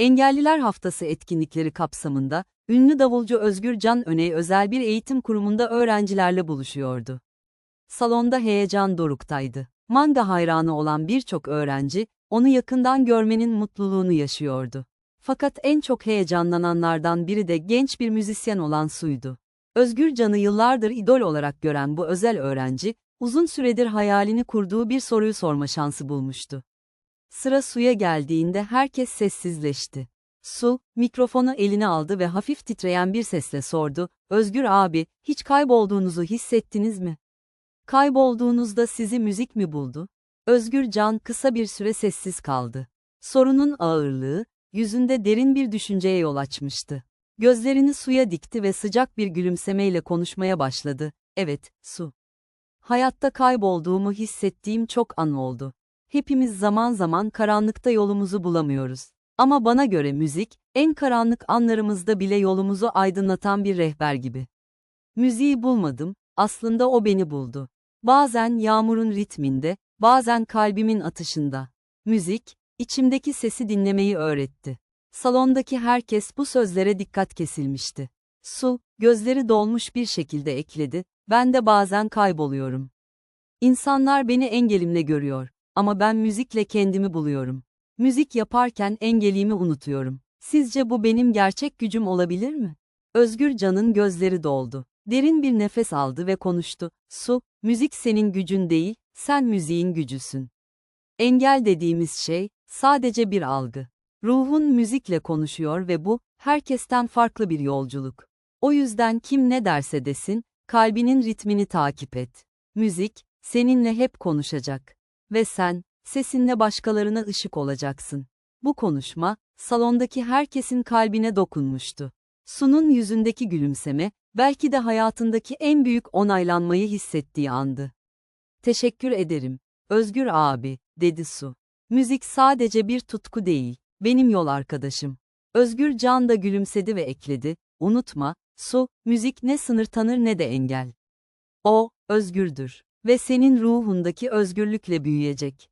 Engelliler Haftası etkinlikleri kapsamında, ünlü davulcu Özgür Can Öney özel bir eğitim kurumunda öğrencilerle buluşuyordu. Salonda heyecan doruktaydı. Manga hayranı olan birçok öğrenci, onu yakından görmenin mutluluğunu yaşıyordu. Fakat en çok heyecanlananlardan biri de genç bir müzisyen olan Su'ydu. Özgür Can'ı yıllardır idol olarak gören bu özel öğrenci, uzun süredir hayalini kurduğu bir soruyu sorma şansı bulmuştu. Sıra Su'ya geldiğinde herkes sessizleşti. Su, mikrofonu eline aldı ve hafif titreyen bir sesle sordu, Özgür abi, hiç kaybolduğunuzu hissettiniz mi? Kaybolduğunuzda sizi müzik mi buldu? Özgür Can kısa bir süre sessiz kaldı. Sorunun ağırlığı, yüzünde derin bir düşünceye yol açmıştı. Gözlerini suya dikti ve sıcak bir gülümsemeyle konuşmaya başladı. Evet, su. Hayatta kaybolduğumu hissettiğim çok an oldu. Hepimiz zaman zaman karanlıkta yolumuzu bulamıyoruz. Ama bana göre müzik, en karanlık anlarımızda bile yolumuzu aydınlatan bir rehber gibi. Müziği bulmadım, aslında o beni buldu. Bazen yağmurun ritminde, bazen kalbimin atışında. Müzik, içimdeki sesi dinlemeyi öğretti. Salondaki herkes bu sözlere dikkat kesilmişti. Su, gözleri dolmuş bir şekilde ekledi, ben de bazen kayboluyorum. İnsanlar beni engelimle görüyor, ama ben müzikle kendimi buluyorum. Müzik yaparken engelimi unutuyorum. Sizce bu benim gerçek gücüm olabilir mi? Özgür Can'ın gözleri doldu. Derin bir nefes aldı ve konuştu. Su, müzik senin gücün değil, sen müziğin gücüsün. Engel dediğimiz şey, sadece bir algı. Ruhun müzikle konuşuyor ve bu, herkesten farklı bir yolculuk. O yüzden kim ne derse desin, kalbinin ritmini takip et. Müzik, seninle hep konuşacak. Ve sen, sesinle başkalarına ışık olacaksın. Bu konuşma, salondaki herkesin kalbine dokunmuştu. Su'nun yüzündeki gülümseme, belki de hayatındaki en büyük onaylanmayı hissettiği andı. Teşekkür ederim, Özgür abi, dedi Su. Müzik sadece bir tutku değil, benim yol arkadaşım. Özgür Can da gülümsedi ve ekledi, unutma, Su, müzik ne sınır tanır ne de engel. O, özgürdür ve senin ruhundaki özgürlükle büyüyecek.